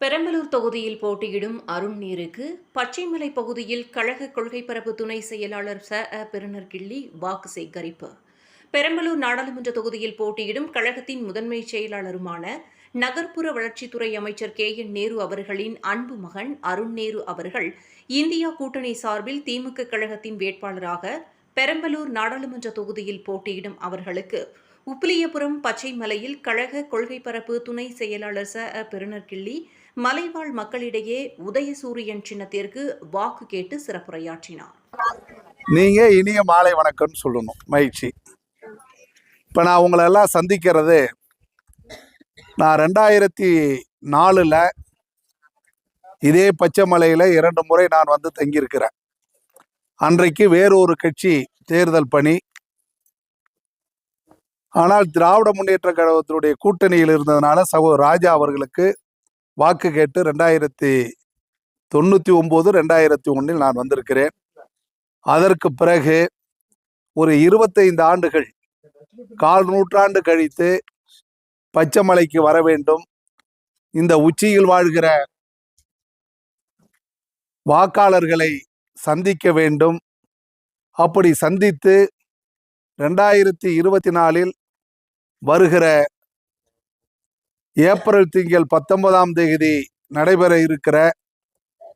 பெரம்பலூர் தொகுதியில் போட்டியிடும் அருண்நீருக்கு பச்சைமலை பகுதியில் கழக கொள்கை பரப்பு துணை செயலாளர் ச. அ. பெருநர்கிள்ளி வாக்கு சேகரிப்பு. பெரம்பலூர் நாடாளுமன்ற தொகுதியில் போட்டியிடும் கழகத்தின் முதன்மை செயலாளருமான நகர்ப்புற வளர்ச்சித்துறை அமைச்சர் கே. என். நேரு அவர்களின் அன்பு மகன் அருண் நேரு அவர்கள் இந்தியா கூட்டணி சார்பில் திமுக கழகத்தின் வேட்பாளராக பெரம்பலூர் நாடாளுமன்ற தொகுதியில் போட்டியிடும் அவர்களுக்கு உப்பிலியபுரம் பச்சைமலையில் கழக கொள்கை பரப்பு துணை செயலாளர் ச. பெருனர் கிள்ளி மலைவாழ் மக்களிடையே உதயசூரியன் சின்னத்திற்கு வாக்கு கேட்டு சிறப்புரையாற்றினார். நீங்க இனிய மாலை வணக்கம்னு சொல்லணும். மகிழ்ச்சி. இப்போ நான் உங்களை எல்லாம் சந்திக்கிறது நான் ரெண்டாயிரத்தி நாலில் இதே பச்சைமலையில் இரண்டு முறை நான் வந்து தங்கியிருக்கிறேன். அன்றைக்கு வேறொரு கட்சி தேர்தல் பணி. ஆனால் திராவிட முன்னேற்ற கழகத்தினுடைய கூட்டணியில் இருந்ததுனால சகோ ராஜா அவர்களுக்கு வாக்கு கேட்டு ரெண்டாயிரத்தி தொண்ணூற்றி ஒம்பது ரெண்டாயிரத்தி ஒன்றில் நான் வந்திருக்கிறேன். அதற்கு பிறகு ஒரு இருபத்தைந்து ஆண்டுகள் கால் நூற்றாண்டு கழித்து பச்சைமலைக்கு வர வேண்டும். இந்த உச்சியில் வாழ்கிற வாக்காளர்களை சந்திக்க வேண்டும். அப்படி சந்தித்து ரெண்டாயிரத்தி இருபத்தி நாலில் வருகிற ஏப்ரல் திங்கள் பத்தொன்பதாம் தேதி நடைபெற இருக்கிற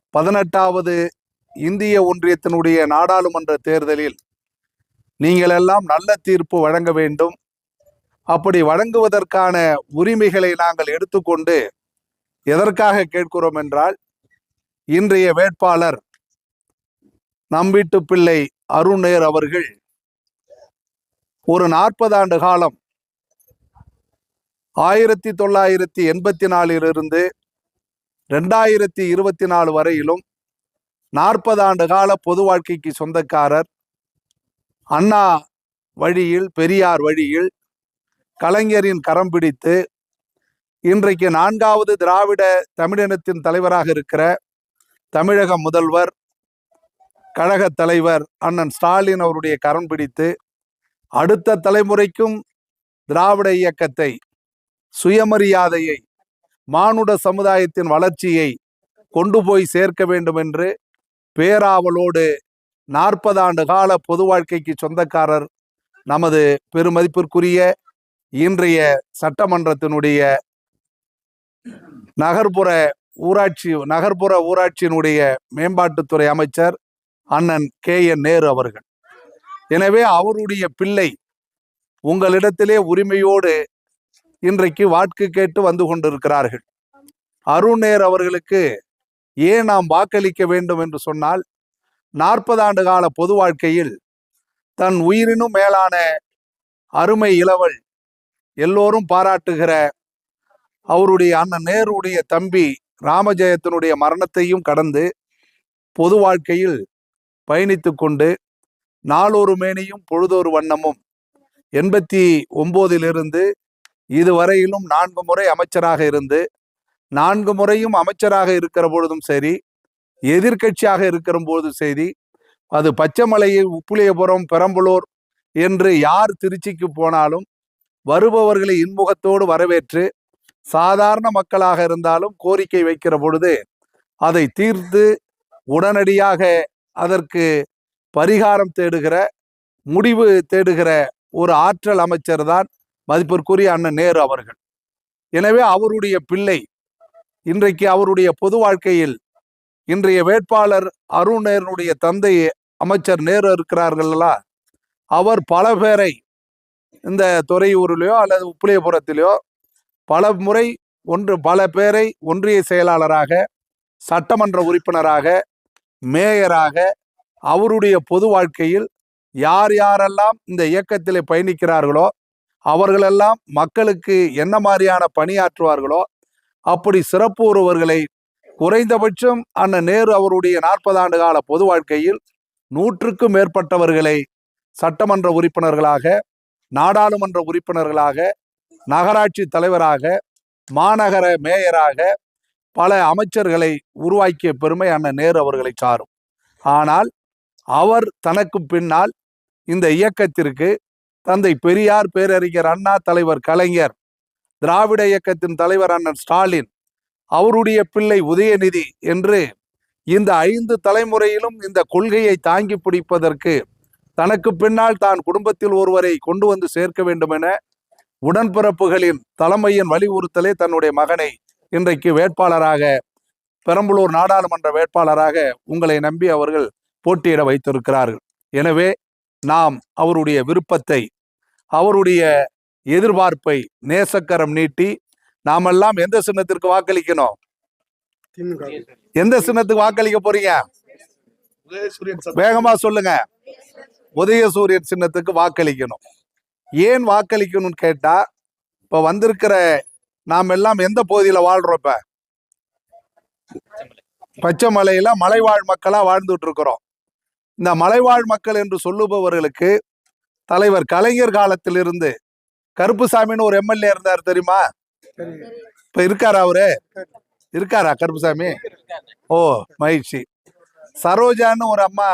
பதினெட்டாவது இந்திய ஒன்றியத்தினுடைய நாடாளுமன்ற தேர்தலில் நீங்கள் எல்லாம் நல்ல தீர்ப்பு வழங்க வேண்டும். அப்படி வழங்குவதற்கான உரிமைகளை நாங்கள் எடுத்துக்கொண்டு எதற்காக கேட்கிறோம் என்றால் இன்றைய வேட்பாளர் நம் பிள்ளை அருணேர் அவர்கள் ஒரு நாற்பது ஆண்டு காலம் ஆயிரத்தி தொள்ளாயிரத்தி எண்பத்தி நாலிலிருந்து ரெண்டாயிரத்தி இருபத்தி நாலு வரையிலும் நாற்பது ஆண்டு கால பொது வாழ்க்கைக்கு சொந்தக்காரர் அண்ணா வழியில் பெரியார் வழியில் கலைஞரின் கரம் பிடித்து இன்றைக்கு நான்காவது திராவிட தமிழினத்தின் தலைவராக இருக்கிற தமிழக முதல்வர் கழக தலைவர் அண்ணன் ஸ்டாலின் அவருடைய கரம் பிடித்து அடுத்த தலைமுறைக்கும் திராவிட இயக்கத்தை சுயமரியாதையை மானுட சமுதாயத்தின் வளர்ச்சியை கொண்டு போய் சேர்க்க வேண்டும் என்று பேராவலோடு நாற்பது ஆண்டு கால பொது வாழ்க்கைக்கு சொந்தக்காரர் நமது பெருமதிப்பிற்குரிய இன்றைய சட்டமன்றத்தினுடைய நகர்ப்புற ஊராட்சி நகர்ப்புற ஊராட்சியினுடைய மேம்பாட்டுத்துறை அமைச்சர் அண்ணன் கே. என். நேரு அவர்கள். எனவே அவருடைய பிள்ளை உங்களிடத்திலே உரிமையோடு இன்றைக்கு வாக்கு கேட்டு வந்து கொண்டிருக்கிறார்கள். அருணேர் அவர்களுக்கு ஏன் நாம் வாக்களிக்க வேண்டும் என்று சொன்னால் நாற்பது ஆண்டு கால பொது வாழ்க்கையில் தன் உயிரினும் மேலான அருமை இளவல் எல்லோரும் பாராட்டுகிற அவருடைய அண்ணன் நேருடைய தம்பி ராமஜெயத்தினுடைய மரணத்தையும் கடந்து பொது வாழ்க்கையில் பயணித்து கொண்டு நாளொரு மேனியும் பொழுதொரு வண்ணமும் எண்பத்தி ஒம்போதிலிருந்து இதுவரையிலும் நான்கு முறை அமைச்சராக இருந்து நான்கு முறையும் அமைச்சராக இருக்கிற பொழுதும் சரி எதிர்க்கட்சியாக இருக்கிற போதும் சரி அது பச்சைமலையை உப்புளியபுரம் பெரம்பலூர் என்று யார் திருச்சிக்கு போனாலும் வருபவர்களை இன்முகத்தோடு வரவேற்று சாதாரண மக்களாக இருந்தாலும் கோரிக்கை வைக்கிற பொழுது அதை தீர்த்து உடனடியாக அதற்கு பரிகாரம் தேடுகிற முடிவு தேடுகிற ஒரு ஆற்றல் அமைச்சர் தான் மதிப்பிற்குரிய அண்ணன் நேரு அவர்கள். எனவே அவருடைய பிள்ளை இன்றைக்கு அவருடைய பொது வாழ்க்கையில் இன்றைய வேட்பாளர் அருண் நேருடைய தந்தை அமைச்சர் நேரு இருக்கிறார்களா அவர் பல பேரை இந்த துறையூரிலையோ அல்லது உப்பிலியபுரத்திலேயோ பல முறை ஒன்று பல பேரை ஒன்றிய செயலாளராக சட்டமன்ற உறுப்பினராக மேயராக அவருடைய பொது வாழ்க்கையில் யார் யாரெல்லாம் இந்த இயக்கத்திலே பயணிக்கிறார்களோ அவர்களெல்லாம் மக்களுக்கு என்ன மாதிரியான பணியாற்றுவார்களோ அப்படி சிறப்பு ஒருவர்களை குறைந்தபட்சம் அண்ணன் நேரு அவருடைய நாற்பது ஆண்டு கால பொது வாழ்க்கையில் நூற்றுக்கும் மேற்பட்டவர்களை சட்டமன்ற உறுப்பினர்களாக நாடாளுமன்ற உறுப்பினர்களாக நகராட்சி தலைவராக மாநகர மேயராக பல அமைச்சர்களை உருவாக்கிய பெருமை அண்ணன் நேரு அவர்களை சாரும். ஆனால் அவர் தனக்கு பின்னால் இந்த இயக்கத்திற்கு தந்தை பெரியார் பேரறிஞர் அண்ணா தலைவர் கலைஞர் திராவிட இயக்கத்தின் தலைவர் அண்ணன் ஸ்டாலின் அவருடைய பிள்ளை உதயநிதி என்று இந்த ஐந்து தலைமுறையிலும் இந்த கொள்கையை தாங்கி பிடிப்பதற்கு தனக்கு பின்னால் தான் குடும்பத்தில் ஒருவரை கொண்டு வந்து சேர்க்க வேண்டும் என உடன்பிறப்புகளின் தலைமையின் வலியுறுத்தலே தன்னுடைய மகனை இன்றைக்கு வேட்பாளராக பெரம்பலூர் நாடாளுமன்ற வேட்பாளராக உங்களை நம்பி அவர்கள் போட்டியிட வைத்திருக்கிறார்கள். எனவே நாம் அவருடைய விருப்பத்தை அவருடைய எதிர்பார்ப்பை நேசக்கரம் நீட்டி நாமெல்லாம் எந்த சின்னத்திற்கு வாக்களிக்கணும்? எந்த சின்னத்துக்கு வாக்களிக்க போறீங்க? வேகமா சொல்லுங்க. உதயசூரியன் சின்னத்துக்கு வாக்களிக்கணும். ஏன் வாக்களிக்கணும்னு கேட்டா இப்ப வந்திருக்கிற நாம் எல்லாம் எந்த பகுதியில வாழ்றோம் இப்ப? பச்சைமலையில மலைவாழ் மக்களா வாழ்ந்துட்டு இருக்கிறோம். இந்த மலைவாழ் மக்கள் என்று சொல்லுபவர்களுக்கு தலைவர் கலைஞர் காலத்திலிருந்து கருப்புசாமின்னு ஒரு எம்எல்ஏ இருந்தார் தெரியுமா? இப்ப இருக்காரா அவரு? இருக்காரா கருப்புசாமி? ஓ மகிழ்ச்சி. சரோஜான்னு ஒரு அம்மா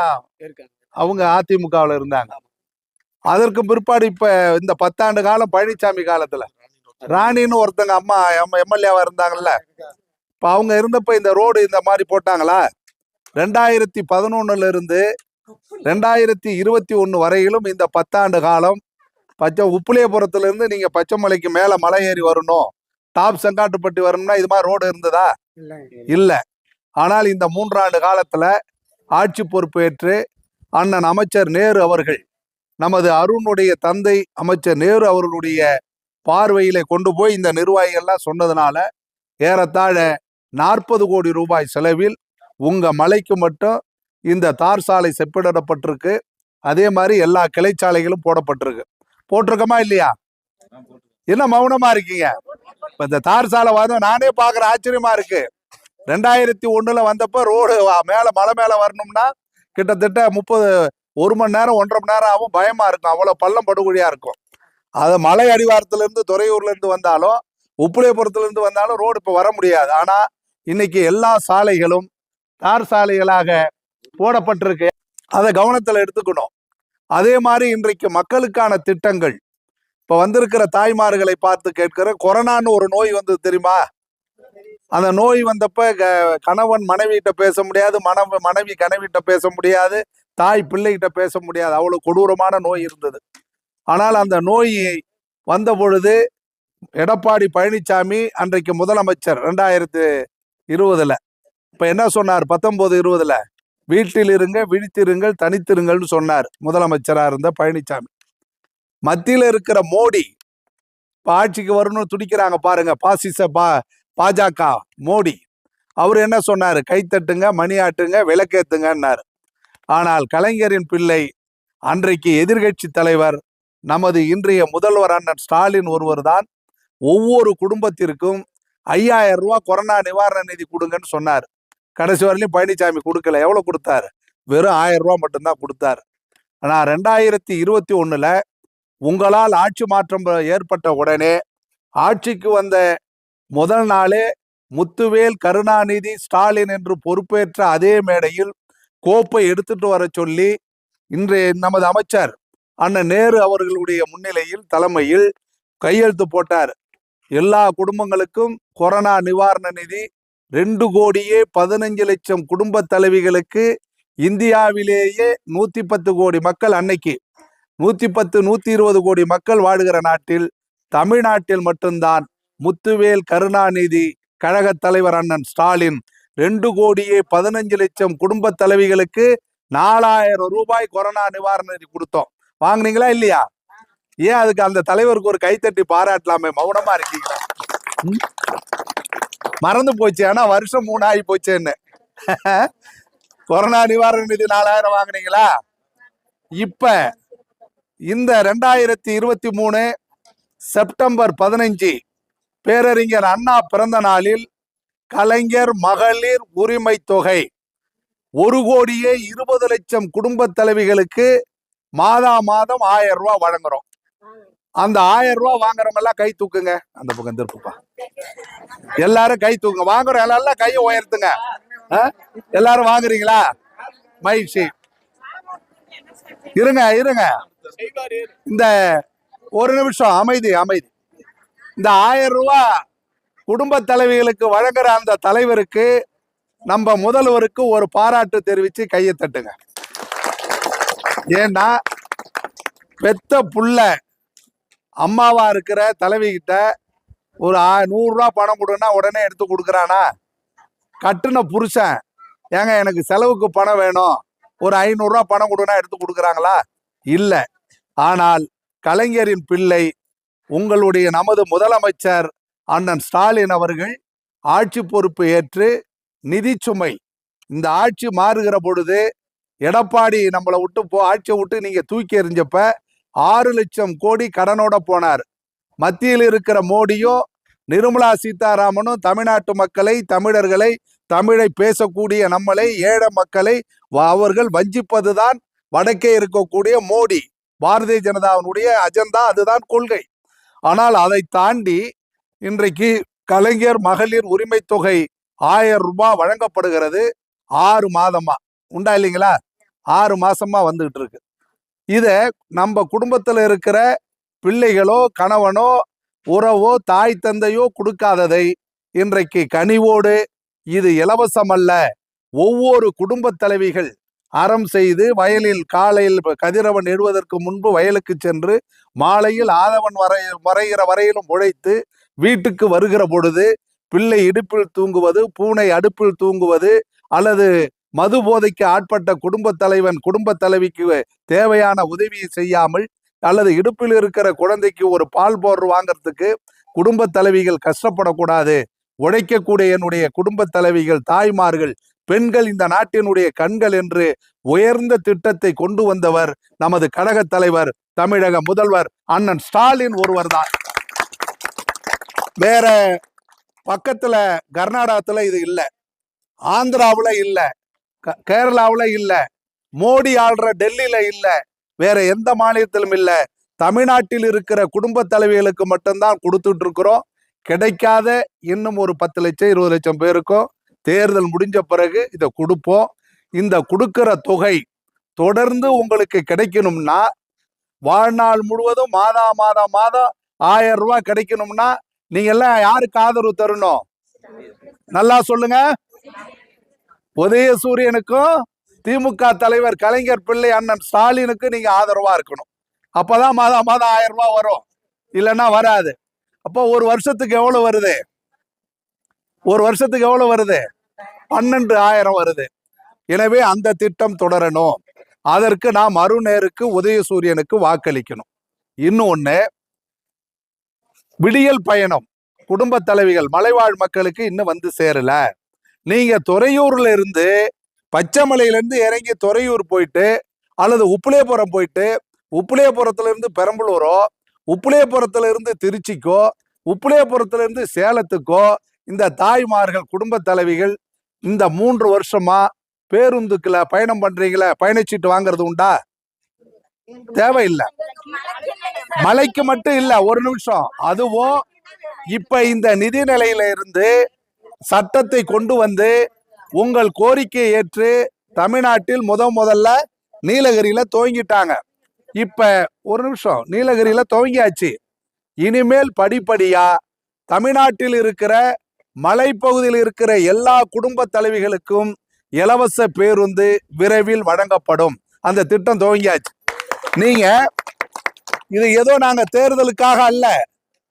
அவங்க அதிமுகவில் இருந்தாங்க. அதற்கு பிற்பாடு இப்ப இந்த பத்தாண்டு காலம் பழனிசாமி காலத்துல. ராணின்னு ஒருத்தங்க அம்மா எம்எல்ஏவா இருந்தாங்கல்ல. இப்ப அவங்க இருந்தப்ப இந்த ரோடு இந்த மாதிரி போட்டாங்களா? ரெண்டாயிரத்தி பதினொன்னுல இருந்து ரெண்டாயிரத்தி இருபத்தி ஒண்ணு வரையிலும் இந்த பத்தாண்டு காலம் பச்சை உப்புளியபுரத்துல இருந்து நீங்க பச்சைமலைக்கு மேல மலை ஏறி வரணும். டாப் செங்காட்டுப்பட்டி வரணும்னா இது மாதிரி ரோடு இருந்ததா? இல்ல. ஆனால் இந்த மூன்றாண்டு காலத்துல ஆட்சி பொறுப்பேற்று அண்ணன் அமைச்சர் நேரு அவர்கள் நமது அருணுடைய தந்தை அமைச்சர் நேரு அவர்களுடைய பார்வையில கொண்டு போய் இந்த நிர்வாகிகள்லாம் சொன்னதுனால ஏறத்தாழ நாற்பது கோடி ரூபாய் செலவில் உங்க மலைக்கு மட்டும் இந்த தார் சாலை செப்பிடப்பட்டிருக்கு. அதே மாதிரி எல்லா கிளைச்சாலைகளும் போடப்பட்டிருக்கு. போட்டிருக்கோமா இல்லையா? என்ன மௌனமா இருக்கீங்க? இப்ப இந்த தார் சாலை வாதம் நானே பாக்குற ஆச்சரியமா இருக்கு. ரெண்டாயிரத்தி ஒண்ணுல வந்தப்ப ரோடு மேல மலை மேல வரணும்னா கிட்டத்தட்ட முப்பது ஒரு மணி நேரம் ஒன்றரை மணி நேரம் ஆகும். பயமா இருக்கும். அவ்வளவு பள்ளம் படுகொழியா இருக்கும். அது மலை அடிவாரத்துல இருந்து துறையூர்ல இருந்து வந்தாலும் உப்புளையபுரத்துலேருந்து வந்தாலும் ரோடு இப்போ வர முடியாது. ஆனா இன்னைக்கு எல்லா சாலைகளும் தார் சாலைகளாக போடப்பட்டிருக்கு. அதை கவனத்தில் எடுத்துக்கணும். அதே மாதிரி இன்றைக்கு மக்களுக்கான திட்டங்கள். இப்போ வந்திருக்கிற தாய்மார்களை பார்த்து கேட்கிற கொரோனான்னு ஒரு நோய் வந்தது தெரியுமா? அந்த நோய் வந்தப்ப க- கணவன் மனைவிகிட்ட பேச முடியாது. மனைவி மனைவி கணவிட்ட பேச முடியாது. தாய் பிள்ளைகிட்ட பேச முடியாது. அவ்வளவு கொடூரமான நோய் இருந்தது. ஆனால் அந்த நோய் வந்த பொழுது எடப்பாடி பழனிசாமி அன்றைக்கு முதலமைச்சர் ரெண்டாயிரத்து இருபதுல இப்ப என்ன சொன்னார்? பத்தொன்பது இருபதுல வீட்டில் இருங்க விழித்திருங்கள் தனித்திருங்கள்னு சொன்னார். முதலமைச்சராக இருந்த பழனிசாமி மத்தியில இருக்கிற மோடி இப்போ ஆட்சிக்கு வரணும்னு துடிக்கிறாங்க பாருங்க பாசிச பா பாஜக மோடி. அவர் என்ன சொன்னார்? கைத்தட்டுங்க மணி ஆட்டுங்க விளக்கேத்துங்கன்னாரு. ஆனால் கலைஞரின் பிள்ளை அன்றைக்கு எதிர்க்கட்சி தலைவர் நமது இன்றைய முதல்வர் அண்ணன் ஸ்டாலின் ஒருவர் தான் ஒவ்வொரு குடும்பத்திற்கும் ஐயாயிரம் ரூபா கொரோனா நிவாரண நிதி கொடுங்கன்னு சொன்னார். கடைசி வரையிலும் பழனிசாமி கொடுக்கல. எவ்வளவு கொடுத்தாரு? வெறும் ஆயிரம் ரூபாய் மட்டும்தான் கொடுத்தாரு. ஆனா ரெண்டாயிரத்தி இருபத்தி ஒண்ணுல உங்களால் ஆட்சி மாற்றம் ஏற்பட்ட உடனே ஆட்சிக்கு வந்த முதல் நாளே முத்துவேல் கருணாநிதி ஸ்டாலின் என்று பொறுப்பேற்ற அதே மேடையில் கோப்பை எடுத்துட்டு வர சொல்லி இன்றைய நமது அமைச்சர் அண்ணன் நேரு அவர்களுடைய முன்னிலையில் தலைமையில் கையெழுத்து போட்டார். எல்லா குடும்பங்களுக்கும் கொரோனா நிவாரண நிதி ரெண்டு கோடியே பதினஞ்சு லட்சம் குடும்ப தலைவிகளுக்கு இந்தியாவிலேயே நூத்தி பத்து கோடி மக்கள் அன்னைக்கு. நூத்தி பத்து நூத்தி இருபது கோடி மக்கள் வாழுகிற நாட்டில் தமிழ்நாட்டில் மட்டும்தான் முத்துவேல் கருணாநிதி கழக தலைவர் அண்ணன் ஸ்டாலின் ரெண்டு கோடியே பதினஞ்சு லட்சம் குடும்ப தலைவிகளுக்கு நாலாயிரம் ரூபாய் கொரோனா நிவாரண நிதி கொடுத்தோம். வாங்குனீங்களா இல்லையா? ஏன் அதுக்கு அந்த தலைவருக்கு ஒரு கைத்தட்டி பாராட்டலாமே? மௌனமா இருக்கீங்களா? மறந்து போச்சு. ஆனா வருஷம் மூணு ஆகி போச்சேன்னு. கொரோனா நிவாரண நிதி நாலாயிரம் வாங்குனீங்களா? இப்ப இந்த ரெண்டாயிரத்தி இருபத்தி மூணு செப்டம்பர் பதினஞ்சு பேரறிஞர் அண்ணா பிறந்த நாளில் கலைஞர் மகளிர் உரிமை தொகை ஒரு கோடியே இருபது லட்சம் குடும்ப தலைவிகளுக்கு மாதா மாதம் ஆயிரம் ரூபாய் வழங்குறோம். அந்த ஆயிரம் ரூபா வாங்குறவங்க எல்லாம் கை தூக்குங்க. அந்த பக்கம் திருப்புப்பா. எல்லாரும் கை தூக்குங்க. வாங்குற எல்லாம் கையை உயர்த்துங்க. எல்லாரும் வாங்குறீங்களா? மகிழ்ச்சி இருங்க இருங்க. இந்த ஒரு நிமிஷம் அமைதி அமைதி. இந்த ஆயிரம் ரூபா குடும்ப தலைவிகளுக்கு வழங்குற அந்த தலைவருக்கு நம்ம முதல்வருக்கு ஒரு பாராட்டு தெரிவிச்சு கையை தட்டுங்க. ஏன்னா பெத்த புள்ள அம்மாவா இருக்கிற தலைவி கிட்ட ஒரு நூறுரூவா பணம் கொடுன்னா உடனே எடுத்து கொடுக்குறானா? கட்டுன புருஷன். ஏங்க எனக்கு செலவுக்கு பணம் வேணும். ஒரு ஐநூறுரூவா பணம் கொடுன்னா எடுத்து கொடுக்குறாங்களா? இல்லை. ஆனால் கலைஞரின் பிள்ளை உங்களுடைய நமது முதலமைச்சர் அண்ணன் ஸ்டாலின் அவர்கள் ஆட்சி பொறுப்பு ஏற்று நிதி சுமை. இந்த ஆட்சி மாறுகிற பொழுது எடப்பாடி நம்மளை விட்டு போ ஆட்சியை விட்டு நீங்கள் தூக்கி எறிஞ்சப்ப ஆறு லட்சம் கோடி கடனோட போனார். மத்தியில் இருக்கிற மோடியும் நிர்மலா சீதாராமனும் தமிழ்நாட்டு மக்களை தமிழர்களை தமிழை பேசக்கூடிய நம்மளை ஏழை மக்களை வ- அவர்கள் வஞ்சிப்பதுதான் வடக்கே இருக்கக்கூடிய மோடி. பாரதிய ஜனதாவினுடைய அஜெண்டா அதுதான் கொள்கை. ஆனால் அதை தாண்டி இன்றைக்கு கலைஞர் மகளிர் உரிமை தொகை ஆயிரம் ரூபாய் வழங்கப்படுகிறது. ஆறு மாதமா. உண்டா இல்லைங்களா? ஆறு மாசமா வந்துகிட்டு இருக்கு. இதை நம்ம குடும்பத்தில் இருக்கிற பிள்ளைகளோ கணவனோ உறவோ தாய் தந்தையோ கொடுக்காததை இன்றைக்கு கனிவோடு இது இலவசம் அல்ல ஒவ்வொரு குடும்ப தலைவிகள் அறம் செய்து வயலில் காலையில் கதிரவன் எழுவதற்கு முன்பு வயலுக்கு சென்று மாலையில் ஆதவன் வரை வரைகிற வரையிலும் உழைத்து வீட்டுக்கு வருகிற பொழுது பிள்ளை இடுப்பில் தூங்குவது பூனை அடுப்பில் தூங்குவது அல்லது மது போதைக்கு ஆட்பட்ட குடும்ப தலைவன் குடும்ப தலைவிக்கு தேவையான உதவியை செய்யாமல் அல்லது இடுப்பில் இருக்கிற குழந்தைக்கு ஒரு பால் பவுடர் வாங்குறதுக்கு குடும்ப தலைவிகள் கஷ்டப்படக்கூடாது. உழைக்கக்கூடிய என்னுடைய குடும்ப தலைவிகள் தாய்மார்கள் பெண்கள் இந்த நாட்டினுடைய கண்கள் என்று உயர்ந்த திட்டத்தை கொண்டு வந்தவர் நமது கழக தலைவர் தமிழக முதல்வர் அண்ணன் ஸ்டாலின் ஒருவர்தான். வேற பக்கத்துல கர்நாடகத்துல இது இல்லை. ஆந்திராவில் இல்லை. கேரளாவுல இல்ல. மோடி ஆள்ற டெல்லியில இல்ல. வேற எந்த மாநிலத்திலும் இல்ல. தமிழ்நாட்டில் இருக்கிற குடும்ப தலைவிகளுக்கு மட்டும்தான் கொடுத்துட்டு இருக்கிறோம் கிடைக்காத இன்னும் ஒரு பத்து லட்சம் இருபது லட்சம் பேருக்கும் தேர்தல் முடிஞ்ச பிறகு இதை கொடுப்போம். இந்த கொடுக்கிற தொகை தொடர்ந்து உங்களுக்கு கிடைக்கணும்னா வாழ்நாள் முழுவதும் மாதா மாதம் மாதம் ஆயிரம் ரூபாய் கிடைக்கணும்னா நீங்க எல்லாம் யாருக்கு ஆதரவு தரணும்? நல்லா சொல்லுங்க. உதயசூரியனுக்கும் திமுக தலைவர் கலைஞர் பிள்ளை அண்ணன் ஸ்டாலினுக்கு நீங்க ஆதரவா இருக்கணும். அப்பதான் மாதம் மாதம் ஆயிரம் ரூபாய் வரும். இல்லைன்னா வராது. அப்போ ஒரு வருஷத்துக்கு எவ்வளவு வருது? ஒரு வருஷத்துக்கு எவ்வளவு வருது? பன்னெண்டு ஆயிரம் வருது. எனவே அந்த திட்டம் தொடரணும். அதற்கு நாம் அருணேருக்கு உதயசூரியனுக்கு வாக்களிக்கணும். இன்னொன்னு விடியல் பயணம். குடும்ப தலைவிகள் மலைவாழ் மக்களுக்கு இன்னும் வந்து சேரல. நீங்க துறையூர்ல இருந்து பச்சைமலையிலேருந்து இறங்கி துறையூர் போயிட்டு அல்லது உப்புலேபுரம் போயிட்டு உப்புளேபுரத்துலேருந்து பெரம்பலூரோ உப்பிலேயபுரத்துலேருந்து திருச்சிக்கோ உப்புளேபுரத்துலேருந்து சேலத்துக்கோ இந்த தாய்மார்கள் குடும்ப தலைவிகள் இந்த மூன்று வருஷமா பேருந்துக்குல பயணம் பண்றீங்களா பயணச்சீட்டு வாங்குறது உண்டா? தேவையில்லை. மலைக்கு மட்டும் இல்ல ஒரு நிமிஷம். அதுவும் இப்ப இந்த நிதி நிலையில இருந்து சட்டத்தை கொண்டு வந்து உங்கள் கோரிக்கையை ஏற்று தமிழ்நாட்டில் முத முதல்ல நீலகிரியில துவங்கிட்டாங்க. இப்ப ஒரு நிமிஷம் நீலகிரியில துவங்கியாச்சு. இனிமேல் படிப்படியா தமிழ்நாட்டில் இருக்கிற மலைப்பகுதியில் இருக்கிற எல்லா குடும்ப தலைவிகளுக்கும் இலவச பேருந்து விரைவில் வழங்கப்படும். அந்த திட்டம் துவங்கியாச்சு. நீங்க இது ஏதோ நாங்க தேர்தலுக்காக அல்ல.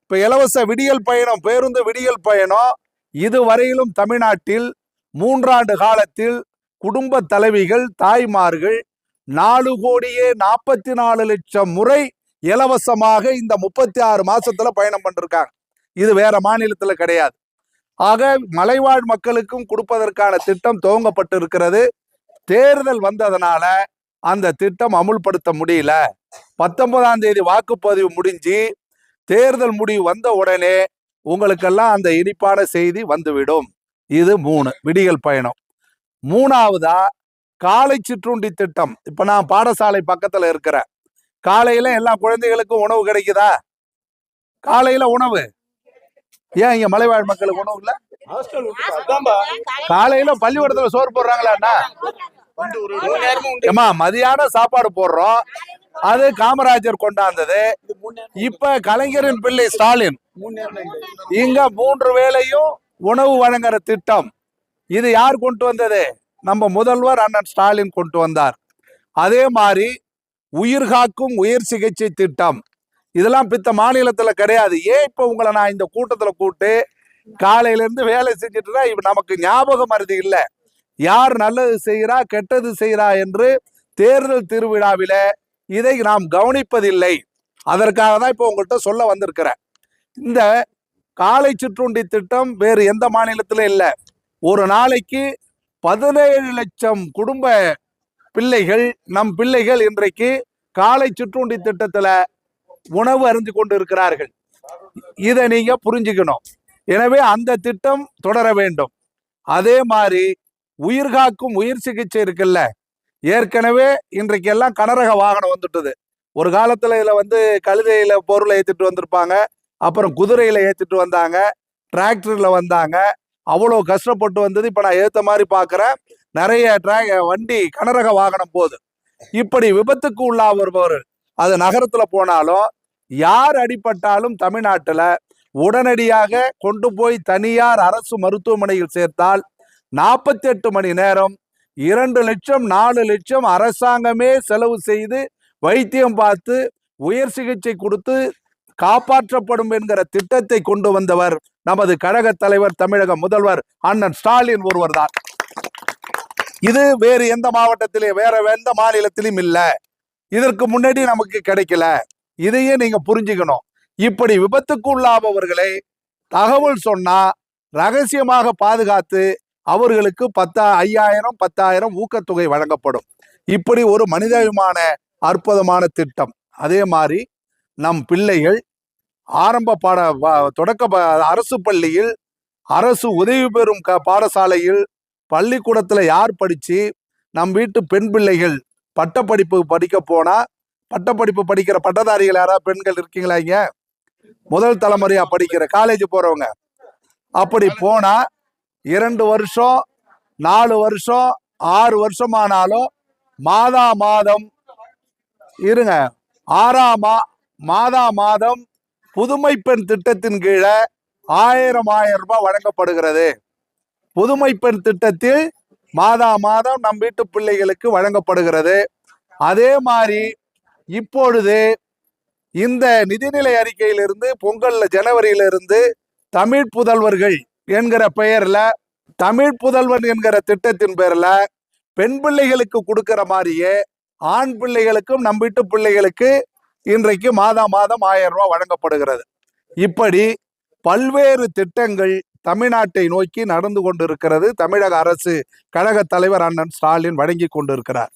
இப்ப இலவச விடியல் பயணம் பேருந்து விடியல் பயணம் இதுவரையிலும் தமிழ்நாட்டில் மூன்றாண்டு காலத்தில் குடும்ப தலைவிகள் தாய்மார்கள் நாலு கோடியே நாற்பத்தி நாலு லட்சம் முறை இலவசமாக இந்த முப்பத்தி ஆறு மாசத்துல பயணம் பண்ணிருக்காங்க. இது வேற மாநிலத்துல கிடையாது. ஆக மலைவாழ் மக்களுக்கும் கொடுப்பதற்கான திட்டம் துவங்கப்பட்டு இருக்கிறது தேர்தல் வந்ததனால அந்த திட்டம் அமுல்படுத்த முடியல. பத்தொன்பதாம் தேதி வாக்குப்பதிவு முடிஞ்சு தேர்தல் முடிவு வந்த உடனே உங்களுக்கெல்லாம் அந்த இனிப்பான செய்தி வந்துவிடும். இது மூணு விடியல் பயணம். மூணாவதா காலை சிற்றுண்டி திட்டம். இப்ப நான் பாடசாலை பக்கத்துல இருக்கிறேன். காலையில எல்லா குழந்தைகளுக்கும் உணவு கிடைக்குதா? காலையில உணவு. ஏன் இங்க மலைவாழ் மக்களுக்கு உணவு இல்ல? காலையில பள்ளிக்கூடத்துல சோறு போடுறாங்களா அண்ணா? ஏம்மா மதியான சாப்பாடு போடுறோம். அது காமராஜர் கொண்டாந்தது. இப்ப கலைஞரின் பிள்ளை ஸ்டாலின். இங்க மூன்று வேலையும் உணவு வழங்குற திட்டம். இது யார் கொண்டு வந்தது? நம்ம முதல்வர் அண்ணன் ஸ்டாலின் கொண்டு வந்தார். அதே மாதிரி உயிர் காக்கும் உயிர் சிகிச்சை திட்டம். இதெல்லாம் பித்த மாநிலத்துல கிடையாது. ஏன் இப்ப உங்களை நான் இந்த கூட்டத்துல கூட்டு காலையில இருந்து வேலை செஞ்சுட்டுனா இப்ப நமக்கு ஞாபகம் மருதி இல்ல. யார் நல்லது செய்கிறா கெட்டது செய்கிறா என்று தேர்தல் திருவிழாவில இதை நாம் கவனிப்பதில்லை. அதற்காக தான் இப்போ உங்கள்கிட்ட சொல்ல வந்திருக்கிறேன். இந்த காலை சிற்றுண்டி திட்டம் வேறு எந்த மாநிலத்திலும் இல்லை. ஒரு நாளைக்கு பதினேழு லட்சம் குடும்ப பிள்ளைகள் நம் பிள்ளைகள் இன்றைக்கு காலை சிற்றுண்டி திட்டத்தில் உணவு அறிந்து கொண்டு இருக்கிறார்கள் இதை நீங்கள் புரிஞ்சுக்கணும். எனவே அந்த திட்டம் தொடர வேண்டும். அதே மாதிரி உயிர்காக்கும் உயிர் சிகிச்சை இருக்குல்ல? ஏற்கனவே இன்றைக்கு எல்லாம் கனரக வாகனம் வந்துட்டது. ஒரு காலத்தில் இதில் வந்து கழுதையில் பொருளை ஏற்றிட்டு வந்திருப்பாங்க அப்புறம் குதிரையில் ஏற்றிட்டு வந்தாங்க டிராக்டரில் வந்தாங்க. அவ்வளோ கஷ்டப்பட்டு வந்தது. இப்போ நான் ஏற்ற மாதிரி பார்க்குறேன் நிறைய ட்ரா வண்டி கனரக வாகனம் போகுது. இப்படி விபத்துக்கு உள்ளாவருபவர் அது நகரத்தில் போனாலும் யார் அடிபட்டாலும் தமிழ்நாட்டில் உடனடியாக கொண்டு போய் தனியார் அரசு மருத்துவமனையில் சேர்த்தால் நாற்பத்தி எட்டு மணி நேரம் இரண்டு லட்சம் நாலு லட்சம் அரசாங்கமே செலவு செய்து வைத்தியம் பார்த்து உயர் சிகிச்சை கொடுத்து காப்பாற்றப்படும் என்கிற திட்டத்தை கொண்டு வந்தவர் நமது கழக தலைவர் தமிழக முதல்வர் அண்ணன் ஸ்டாலின் ஒருவர் தான் இது வேறு எந்த மாவட்டத்திலே வேற எந்த மாநிலத்திலும் இல்லை. இதற்கு முன்னாடி நமக்கு கிடைக்கல. இதையே நீங்க புரிஞ்சுக்கணும். இப்படி விபத்துக்கு உள்ளாபவர்களை தகவல் சொன்னா ரகசியமாக பாதுகாத்து அவர்களுக்கு பத்தா ஐயாயிரம் பத்தாயிரம் ஊக்கத்தொகை வழங்கப்படும். இப்படி ஒரு மனிதாபிமான அற்புதமான திட்டம். அதே மாதிரி நம் பிள்ளைகள் ஆரம்ப பாட தொடக்க அரசு பள்ளியில் அரசு உதவி பெறும் க பாடசாலையில் பள்ளிக்கூடத்தில் யார் படித்து நம் வீட்டு பெண் பிள்ளைகள் பட்டப்படிப்பு படிக்க போனால் பட்டப்படிப்பு படிக்கிற பட்டதாரிகள் யாராவது பெண்கள் இருக்கீங்களா இங்கே? முதல் தலைமுறையாக படிக்கிற காலேஜ் போகிறவங்க அப்படி போனால் இரண்டு வருஷம் நாலு வருஷம் ஆறு வருஷமானாலும் மாதா மாதம் இருங்க. ஆறாம் மா மாதா மாதம் புதுமை பெண் திட்டத்தின் கீழே ஆயிரம் ஆயிரம் ரூபாய் வழங்கப்படுகிறது. புதுமை பெண் திட்டத்தில் மாதா மாதம் நம் வீட்டு பிள்ளைகளுக்கு வழங்கப்படுகிறது. அதே மாதிரி இப்பொழுது இந்த நிதிநிலை அறிக்கையிலிருந்து பொங்கல்ல ஜனவரியிலிருந்து தமிழ் புதல்வர்கள் என்கிற பெயர்ல தமிழ் புதல்வன் என்கிற திட்டத்தின் பேர்ல பெண் பிள்ளைகளுக்கு கொடுக்கிற மாதிரியே ஆண் பிள்ளைகளுக்கும் நம் வீட்டு பிள்ளைகளுக்கு இன்றைக்கு மாதம் மாதம் ஆயிரம் ரூபாய் வழங்கப்படுகிறது. இப்படி பல்வேறு திட்டங்கள் தமிழ்நாட்டை நோக்கி நடந்து கொண்டிருக்கிறது. தமிழக அரசு கழக தலைவர் அண்ணன் ஸ்டாலின் வழங்கி கொண்டிருக்கிறார்.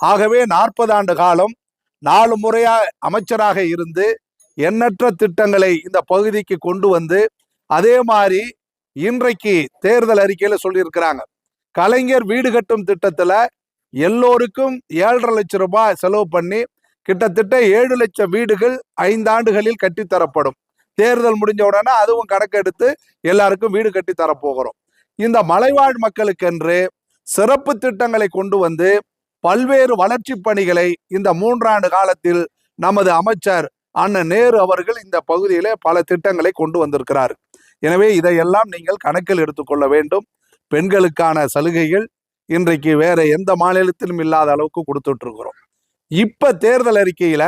ஆகவே நாற்பது ஆண்டு காலம் நாலு முறையா அமைச்சராக இருந்து எண்ணற்ற திட்டங்களை இந்த பகுதிக்கு கொண்டு வந்து அதே மாதிரி இன்றைக்கு தேர்தல் அறிக்கையில சொல்லியிருக்கிறாங்க. கலைஞர் வீடு கட்டும் திட்டத்துல எல்லோருக்கும் ஏழரை லட்சம் ரூபாய் செலவு பண்ணி கிட்டத்தட்ட ஏழு லட்சம் வீடுகள் ஐந்தாண்டுகளில் கட்டித்தரப்படும் தேர்தல் முடிஞ்ச உடனே அதுவும் கணக்கெடுத்து எல்லாருக்கும் வீடு கட்டி தரப்போகிறோம் இந்த மலைவாழ் மக்களுக்கென்று சிறப்பு திட்டங்களை கொண்டு வந்து பல்வேறு வளர்ச்சி பணிகளை இந்த மூன்றாண்டு காலத்தில் நமது அமைச்சர் அண்ணன் நேரு அவர்கள் இந்த பகுதியிலே பல திட்டங்களை கொண்டு வந்திருக்கிறார். எனவே இதையெல்லாம் நீங்கள் கணக்கில் எடுத்துக்கொள்ள வேண்டும். பெண்களுக்கான சலுகைகள் இன்றைக்கு வேற எந்த மாநிலத்திலும் இல்லாத அளவுக்கு கொடுத்துட்டு இருக்கிறோம் இப்ப தேர்தல் அறிக்கையில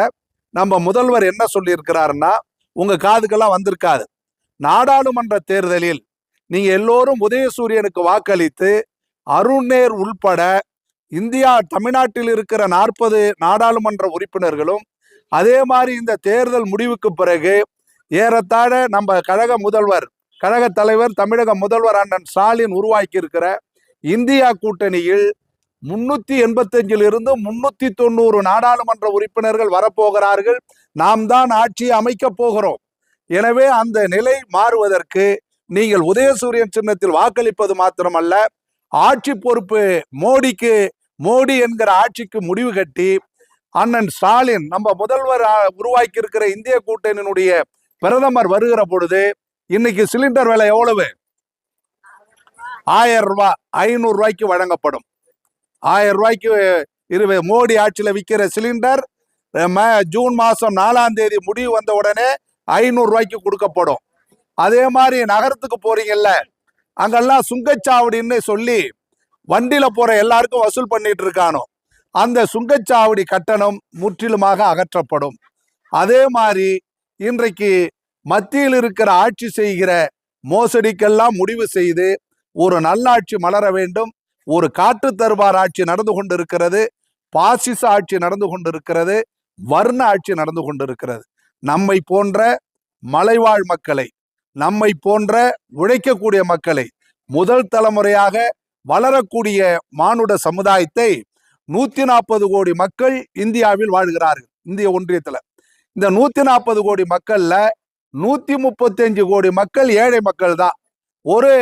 நம்ம முதல்வர் என்ன சொல்லியிருக்கிறாருன்னா உங்க காதுக்கெல்லாம் வந்திருக்காது. நாடாளுமன்ற தேர்தலில் நீங்க எல்லோரும் உதயசூரியனுக்கு வாக்களித்து அருணேர் உள்பட இந்தியா தமிழ்நாட்டில் இருக்கிற நாற்பது நாடாளுமன்ற உறுப்பினர்களும் அதே மாதிரி இந்த தேர்தல் முடிவுக்கு பிறகு ஏறத்தாழ நம்ம கழக முதல்வர் கழக தலைவர் தமிழக முதல்வர் அண்ணன் ஸ்டாலின் உருவாக்கி இருக்கிற இந்தியா கூட்டணியில் முன்னூத்தி எண்பத்தஞ்சில் இருந்து முன்னூத்தி தொண்ணூறு நாடாளுமன்ற உறுப்பினர்கள் வரப்போகிறார்கள். நாம் தான் ஆட்சி அமைக்க போகிறோம். எனவே அந்த நிலை மாறுவதற்கு நீங்கள் உதயசூரியன் சின்னத்தில் வாக்களிப்பது மாத்திரமல்ல ஆட்சி பொறுப்பு மோடிக்கு மோடி என்கிற ஆட்சிக்கு முடிவு கட்டி அண்ணன் ஸ்டாலின் நம்ம முதல்வர் உருவாக்கி இருக்கிற இந்திய கூட்டணியினுடைய பிரதமர் வருகிற பொழுது இன்னைக்கு சிலிண்டர் விலை எவ்வளவு? ஆயிரம் ரூபாய் ஐநூறு ரூபாய்க்கு வழங்கப்படும். ஆயிரம் ரூபாய்க்கு இரு மோடி ஆட்சியில் விற்கிற சிலிண்டர் ம- ஜூன் மாதம் நாலாம் தேதி முடிவு வந்த உடனே ஐநூறு ரூபாய்க்கு கொடுக்கப்படும். அதே மாதிரி நகரத்துக்கு போறீங்கல்ல அங்கெல்லாம் சுங்கச்சாவடின்னு சொல்லி வண்டியில போற எல்லாருக்கும் வசூல் பண்ணிட்டு இருக்கானோ அந்த சுங்கச்சாவடி கட்டணம் முற்றிலுமாக அகற்றப்படும். அதே மாதிரி இன்றைக்கு மத்தியில் இருக்கிற ஆட்சி செய்கிற மோசடிக்கெல்லாம் முடிவு செய்து ஒரு நல்லாட்சி மலர வேண்டும். ஒரு காற்று தருவார் ஆட்சி நடந்து கொண்டிருக்கிறது. பாசிச ஆட்சி நடந்து கொண்டிருக்கிறது. வர்ண ஆட்சி நடந்து கொண்டிருக்கிறது. நம்மை போன்ற மலைவாழ் மக்களை நம்மை போன்ற உழைக்கக்கூடிய மக்களை முதல் தலைமுறையாக வளரக்கூடிய மானுட சமுதாயத்தை நூத்தி நாற்பது கோடி மக்கள் இந்தியாவில் வாழ்கிறார்கள். இந்திய ஒன்றியத்துல. இந்த நூத்தி நாற்பது கோடி மக்கள்ல நூத்தி முப்பத்தஞ்சு கோடி மக்கள் ஏழை மக்கள் தான். ஒரு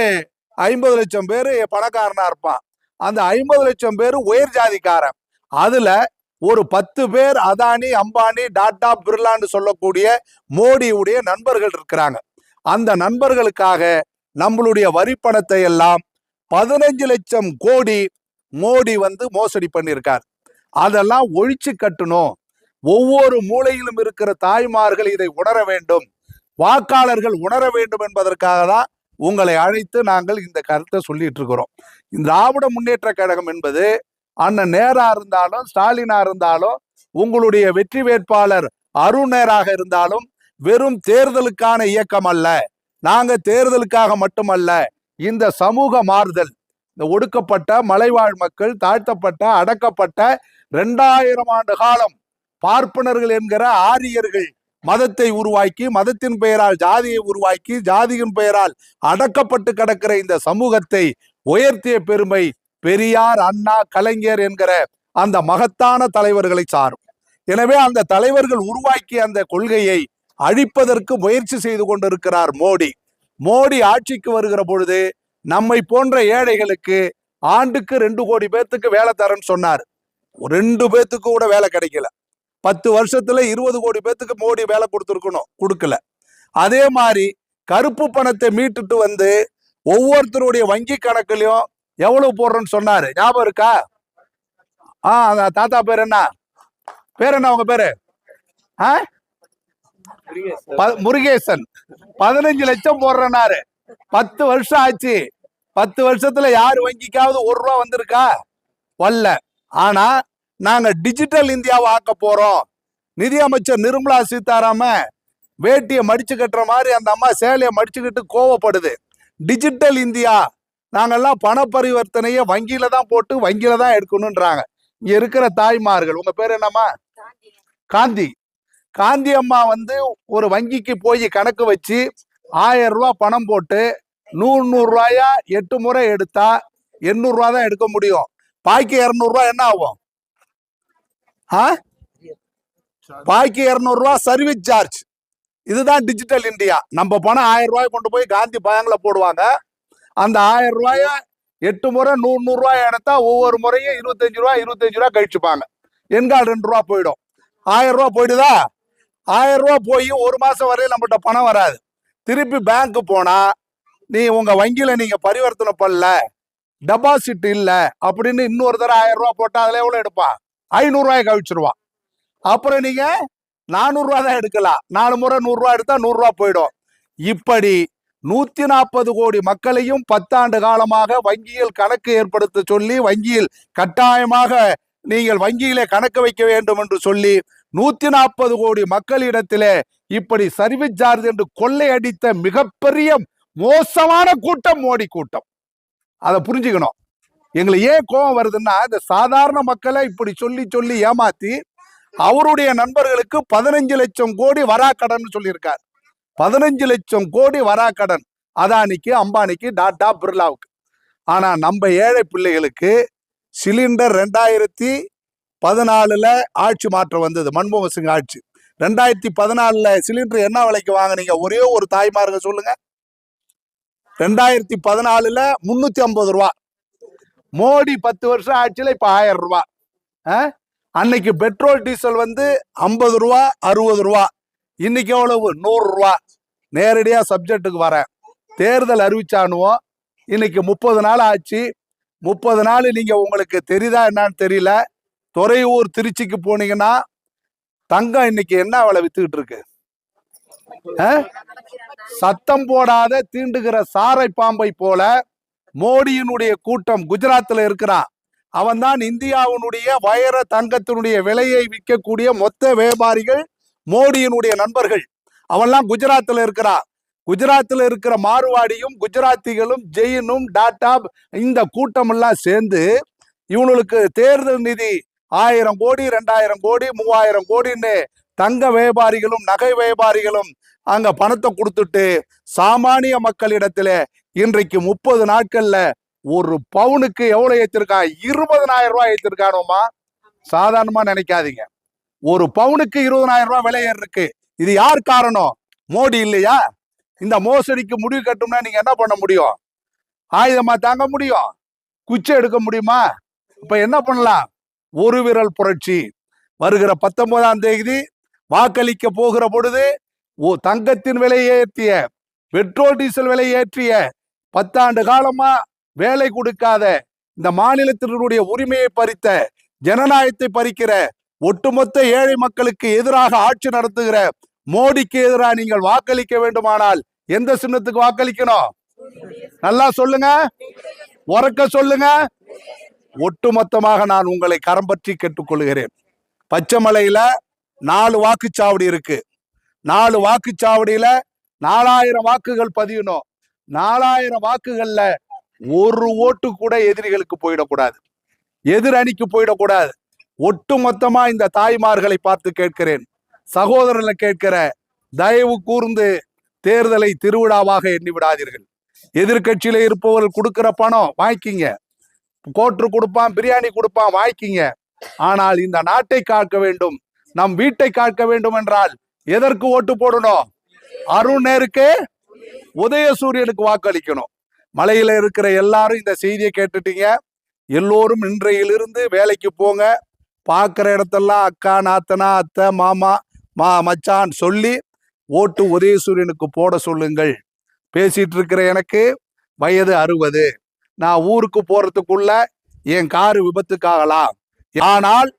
ஐம்பது லட்சம் பேர் பணக்காரனா இருப்பான். அந்த ஐம்பது லட்சம் பேர் உயர் ஜாதிக்காரன். அதுல ஒரு பத்து பேர் அதானி அம்பானி டாடா பிர்லான்னு சொல்லக்கூடிய மோடியுடைய நண்பர்கள் இருக்கிறாங்க. அந்த நண்பர்களுக்காக நம்மளுடைய வரி பணத்தை எல்லாம் பதினஞ்சு லட்சம் கோடி மோடி வந்து மோசடி பண்ணியிருக்கார் அதெல்லாம் ஒழிச்சு கட்டணும். ஒவ்வொரு மூலையிலும் இருக்கிற தாய்மார்கள் இதை உணர வேண்டும். வாக்காளர்கள் உணர வேண்டும் என்பதற்காக தான் உங்களை அழைத்து நாங்கள் இந்த கருத்தை சொல்லிட்டு இருக்கிறோம். இந்த திராவிட முன்னேற்ற கழகம் என்பது அண்ணன் நேரா இருந்தாலும் ஸ்டாலினா இருந்தாலும் உங்களுடைய வெற்றி வேட்பாளர் அருணேராக இருந்தாலும் வெறும் தேர்தலுக்கான இயக்கம் அல்ல. நாங்க தேர்தலுக்காக மட்டுமல்ல இந்த சமூக மாறுதல் இந்த ஒடுக்கப்பட்ட மலைவாழ் மக்கள் தாழ்த்தப்பட்ட அடக்கப்பட்ட ரெண்டாயிரம் ஆண்டு காலம் பார்ப்பனர்கள் என்கிற ஆரியர்கள் மதத்தை உருவாக்கி மதத்தின் பெயரால் ஜாதியை உருவாக்கி ஜாதியின் பெயரால் அடக்கப்பட்டு கிடக்கிற இந்த சமூகத்தை உயர்த்திய பெருமை பெரியார் அண்ணா கலைஞர் என்கிற அந்த மகத்தான தலைவர்களை சாரும். எனவே அந்த தலைவர்கள் உருவாக்கிய அந்த கொள்கையை அழிப்பதற்கு முயற்சி செய்து கொண்டிருக்கிறார் மோடி. மோடி ஆட்சிக்கு வருகிற பொழுது நம்மை போன்ற ஏழைகளுக்கு ஆண்டுக்கு ரெண்டு கோடி பேர்த்துக்கு வேலை தரேன்னு சொன்னார். ரெண்டு பேர்த்துக்கு கூட வேலை கிடைக்கல. பத்து வருஷத்துல இருபது கோடி பேர்த்துக்கு மோடி வேலை கொடுத்துருக்கணும். கொடுக்கல. அதே மாதிரி கருப்பு பணத்தை மீட்டுட்டு வந்து ஒவ்வொருத்தருடைய வங்கி கணக்குலயும் எவ்வளவு போடுறேன்னு சொன்னாரு. ஞாபகம் இருக்கா? ஆ அந்த தாத்தா பேர் என்ன? பேர் என்ன உங்க பேரு? ஆ? ப- முருகேசன். பதினஞ்சு லட்சம் போடுறனாரு பத்து வருஷம் ஆச்சு. பத்து வருஷத்துல யார் வங்கிக்காவது ஒரு ரூபா வந்திருக்கா? வரல. ஆனா நாங்கள் டிஜிட்டல் இந்தியாவை ஆக்க போகிறோம் நிதியமைச்சர் நிர்மலா சீதாராமன் வேட்டியை மடிச்சு கட்டுற மாதிரி அந்த அம்மா சேலையை மடிச்சுக்கிட்டு கோவப்படுது. டிஜிட்டல் இந்தியா நாங்கள்லாம் பண பரிவர்த்தனையை வங்கியில் தான் போட்டு வங்கியில் தான் எடுக்கணுன்றாங்க இங்கே இருக்கிற தாய்மார்கள் உங்கள் பேர் என்னம்மா? காந்தி. காந்தி அம்மா வந்து ஒரு வங்கிக்கு போய் கணக்கு வச்சு ஆயிரம் ரூபா பணம் போட்டு நூறு எட்டு முறை எடுத்தா எண்ணூறுரூவா தான் எடுக்க முடியும். பாக்கி இரநூறுவா என்ன ஆகும்? ஆ? பாக்கி இரநூறுவா சர்வீஸ் சார்ஜ் இதுதான் டிஜிட்டல் இந்தியா நம்ம பணம் ஆயிரம் ரூபாய் கொண்டு போய் காந்தி பேங்க்ல போடுவாங்க. அந்த ஆயிரம் ரூபாய எட்டு முறை நூறு நூறு எடுத்தா ஒவ்வொரு முறையும் இருபத்தஞ்சு ரூபா இருபத்தஞ்சு ரூபா கழிச்சுப்பாங்க. என்கால் ரெண்டு ரூபா போயிடும். ஆயிரம் ரூபா போயிடுதா? ஆயிரம் ரூபா போய் ஒரு மாசம் வரையும் நம்மகிட்ட பணம் வராது. திருப்பி பேங்க்கு போனா நீ உங்க வங்கியில நீங்க பரிவர்த்தனை பண்ணல டெபாசிட் இல்லை அப்படின்னு இன்னொரு தடவை ஆயிரம் ரூபா போட்டா அதுல எவ்வளவு எடுப்பான்? ஐநூறுரூவாய கழிச்சிருவான் அப்புறம் நீங்க நானூறுரூவா தான் எடுக்கலாம். நாலு முறை நூறுரூவா எடுத்தால் எடுத்தா போயிடும். இப்படி நூத்தி நாற்பது கோடி மக்களையும் பத்தாண்டு காலமாக வங்கியில் கணக்கு ஏற்படுத்த சொல்லி வங்கியில் கட்டாயமாக நீங்கள் வங்கியிலே கணக்கு வைக்க வேண்டும் என்று சொல்லி நூத்தி நாற்பது கோடி மக்களிடத்திலே இப்படி சர்வீஸ் சார்ஜ் என்று கொள்ளையடித்த மிகப்பெரிய மோசமான கூட்டம் மோடி கூட்டம். அதை புரிஞ்சுக்கணும். எங்களை ஏன் கோபம் வருதுன்னா இந்த சாதாரண மக்களை இப்படி சொல்லி சொல்லி ஏமாத்தி அவருடைய நண்பர்களுக்கு பதினஞ்சு லட்சம் கோடி வராக்கடன் சொல்லியிருக்கார். பதினஞ்சு லட்சம் கோடி வராக்கடன் அதானிக்கு அம்பானிக்கு டாடா பிர்லாவுக்கு. ஆனால் நம்ம ஏழை பிள்ளைகளுக்கு சிலிண்டர் ரெண்டாயிரத்தி பதினாலில் ஆட்சி மாற்றம் வந்தது. மன்மோகன் சிங் ஆட்சி. ரெண்டாயிரத்தி பதினாலில் சிலிண்டர் என்ன விலைக்கு வாங்குனீங்க? ஒரே ஒரு தாய்மார்க சொல்லுங்க. ரெண்டாயிரத்தி பதினாலில் முந்நூற்றி ஐம்பது ரூபா. மோடி பத்து வருஷம் ஆட்சியில் இப்போ ஆயிரம் ரூபா. ஆ? அன்னைக்கு பெட்ரோல் டீசல் வந்து ஐம்பது ரூபா அறுபது ரூபா. இன்னைக்கு எவ்வளவு? நூறுரூவா நேரடியாக சப்ஜெக்ட்டுக்கு வரேன். தேர்தல் அறிவிச்சானுவோம். இன்னைக்கு முப்பது நாள் ஆச்சு. முப்பது நாள் நீங்கள் உங்களுக்கு தெரியுதா என்னான்னு தெரியல. துறையூர் திருச்சிக்கு போனீங்கன்னா தங்கம் இன்னைக்கு என்ன விலை வித்துக்கிட்டு இருக்கு? ஆ? சத்தம் போடாத தீண்டுகிற சாரை பாம்பை போல மோடியினுடைய கூட்டம் குஜராத்தில் இருக்கிறான் அவன்தான் இந்தியாவினுடைய வைர தங்கத்தினுடைய விலையை விற்கக்கூடிய மொத்த வியாபாரிகள் மோடியினுடைய நண்பர்கள். அவன்லாம் குஜராத்தில் இருக்கிறான் குஜராத்தில் இருக்கிற மார்வாடியும் குஜராத்திகளும் ஜெயினும் டாட்டா இந்த கூட்டம் எல்லாம் சேர்ந்து இவங்களுக்கு தேர்தல் நிதி ஆயிரம் கோடி ரெண்டாயிரம் கோடி மூவாயிரம் கோடின்னு தங்க வியாபாரிகளும் நகை வியாபாரிகளும் அங்க பணத்தை கொடுத்துட்டு சாமானிய மக்களிடத்துல இன்றைக்கு முப்பது நாட்கள்ல ஒரு பவுனுக்கு எவ்வளவு ஏத்திருக்கா? இருபதனாயிரம் ரூபாய் ஏத்திருக்கானோமா சாதாரணமா நினைக்காதீங்க. ஒரு பவுனுக்கு இருபதனாயிரம் ரூபாய் விலை இருக்கு இது யார் காரணம்? மோடி இல்லையா? இந்த மோசடிக்கு முடிவு கட்டும்னா நீங்க என்ன பண்ண முடியும்? ஆயுதமா தாங்க முடியும்? குச்சி எடுக்க முடியுமா? இப்ப என்ன பண்ணலாம்? ஒரு விரல் புரட்சி. வருகிற பத்தொன்பதாம் தேதி வாக்களிக்க போகிற பொழுது ஓ தங்கத்தின் விலையை ஏற்றிய பெட்ரோல் டீசல் விலை ஏற்றிய பத்தாண்டு காலமா வேலை கொடுக்காத இந்த மாநிலத்தினுடைய உரிமையை பறித்த ஜனநாயகத்தை பறிக்கிற ஒட்டுமொத்த ஏழை மக்களுக்கு எதிராக ஆட்சி நடத்துகிற மோடிக்கு எதிராக நீங்கள் வாக்களிக்க வேண்டுமானால் எந்த சின்னத்துக்கு வாக்களிக்கணும்? நல்லா சொல்லுங்க. உறக்க சொல்லுங்க. ஒட்டுமொத்தமாக நான் உங்களை கரம் பற்றி கேட்டுக்கொள்கிறேன். பச்சைமலையில நாலு வாக்குச்சாவடி இருக்கு. நாலு வாக்குச்சாவடியில நாலாயிரம் வாக்குகள் பதியணும். நாலாயிரம் வாக்குகள்ல ஒரு ஓட்டு கூட எதிரிகளுக்கு போயிடக்கூடாது. எதிர் அணிக்கு போயிடக்கூடாது. ஒட்டு மொத்தமா இந்த தாய்மார்களை பார்த்து கேட்கிறேன். சகோதரர்களை கேட்கிற தயவு கூர்ந்து தேர்தலை திருவிழாவாக எண்ணி விடாதீர்கள். எதிர்கட்சியில இருப்பவர்கள் கொடுக்கிற பணம் வாங்கிக்கிங்க. கோட்ரு கொடுப்பான் பிரியாணி கொடுப்பான் வாங்கிக்கிங்க. ஆனால் இந்த நாட்டை காக்க வேண்டும் நம் வீட்டை காக்க வேண்டும் என்றால் எதற்கு ஓட்டு போடணும்? அருண் நேருக்கு உதயசூரியனுக்கு வாக்களிக்கணும். மலையில இருக்கிற எல்லாரும் இந்த செய்தியை கேட்டுட்டீங்க. எல்லோரும் இன்றையிலிருந்து வேலைக்கு போங்க. பார்க்குற இடத்தெல்லாம் அக்கா நாத்தனா அத்தை மாமா மா மச்சான் சொல்லி ஓட்டு உதயசூரியனுக்கு போட சொல்லுங்கள். பேசிட்டு இருக்கிற எனக்கு வயது அறுபது. நான் ஊருக்கு போறதுக்குள்ள என் காரு விபத்துக்காகலாம். ஆனால்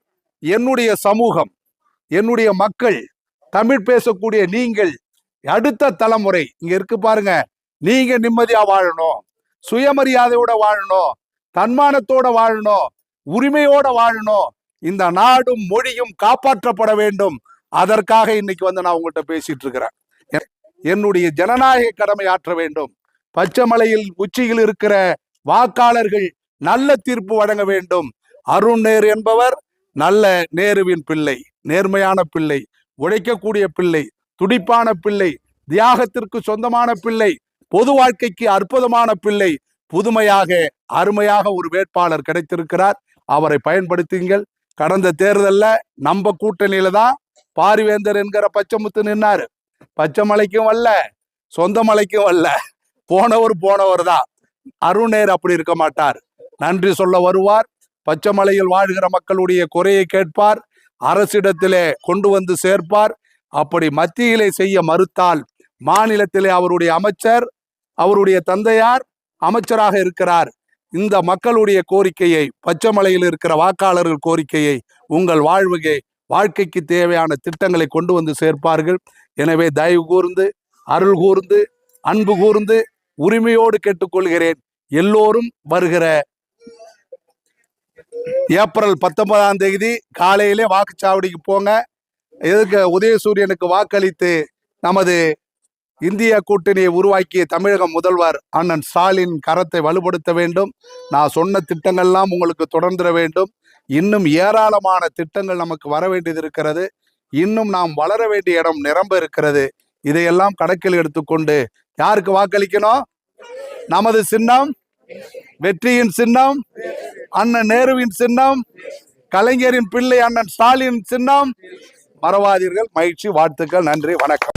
என்னுடைய சமூகம் என்னுடைய மக்கள் தமிழ் பேசக்கூடிய நீங்கள் அடுத்த தலைமுறை இங்க இருக்கு பாருங்க. நீங்க நிம்மதியா வாழணும். சுயமரியாதையோட வாழணும். தன்மானத்தோட வாழணும். உரிமையோட வாழணும். இந்த நாடும் மொழியும் காப்பாற்றப்பட வேண்டும். அதற்காக இன்னைக்கு வந்து நான் உங்கள்கிட்ட பேசிட்டு இருக்கிறேன். எ- என்னுடைய ஜனநாயக கடமை ஆற்ற வேண்டும். பச்சைமலையில் உச்சியில் இருக்கிற வாக்காளர்கள் நல்ல தீர்ப்பு வழங்க வேண்டும். அருண் நேரு என்பவர் நல்ல நேருவின் பிள்ளை நேர்மையான பிள்ளை உழைக்கக்கூடிய பிள்ளை. துடிப்பான பிள்ளை தியாகத்திற்கு சொந்தமான பிள்ளை பொது வாழ்க்கைக்கு அற்புதமான பிள்ளை புதுமையாக அருமையாக ஒரு வேட்பாளர் கிடைத்திருக்கிறார். அவரை பயன்படுத்துங்கள். கடந்த தேர்தல்ல நம்ம கூட்டணியில தான் பாரிவேந்தர் என்கிற பச்சைமுத்து நின்னாரு. பச்சை மலைக்கும் வரல சொந்த மலைக்கும் வரல போனவர் போனவர் தான். அருணேர் அப்படி இருக்க மாட்டார். நன்றி சொல்ல வருவார். பச்சைமலையில் வாழ்கிற மக்களுடைய குறையை கேட்பார். அரசிடத்திலே கொண்டு வந்து சேர்ப்பார். அப்படி மத்தியிலே செய்ய மறுத்தால் மாநிலத்திலே அவருடைய அமைச்சர் அவருடைய தந்தையார் அமைச்சராக இருக்கிறார். இந்த மக்களுடைய கோரிக்கையை பச்சைமலையில் இருக்கிற வாக்காளர்கள் கோரிக்கையை உங்கள் வாழ்வுகை வாழ்க்கைக்கு தேவையான திட்டங்களை கொண்டு வந்து சேர்ப்பார்கள். எனவே தயவு கூர்ந்து அருள் கூர்ந்து அன்பு கூர்ந்து உரிமையோடு கேட்டுக்கொள்கிறேன். எல்லோரும் வருகிற ஏப்ரல் பத்தொன்பதாம் தேதி காலையிலே வாக்குச்சாவடிக்கு போங்க. எதுக்கு உதயசூரியனுக்கு வாக்களித்து நமது இந்திய கூட்டணியை உருவாக்கிய தமிழக முதல்வர் அண்ணன் ஸ்டாலின் கரத்தை வலுப்படுத்த வேண்டும். நான் சொன்ன திட்டங்கள்லாம் உங்களுக்கு தொடர்ந்துட வேண்டும். இன்னும் ஏராளமான திட்டங்கள் நமக்கு வர வேண்டியது இருக்கிறது. இன்னும் நாம் வளர வேண்டிய இடம் நிரம்ப இருக்கிறது. இதையெல்லாம் கணக்கில் எடுத்துக்கொண்டு யாருக்கு வாக்களிக்கணும்? நமது சின்னம் வெற்றியின் சின்னம் அண்ணன் நேருவின் சின்னம் கலைஞரின் பிள்ளை அண்ணன் ஸ்டாலின் சின்னம் மறவாதீர்கள் மகிழ்ச்சி வாழ்த்துக்கள் நன்றி வணக்கம்.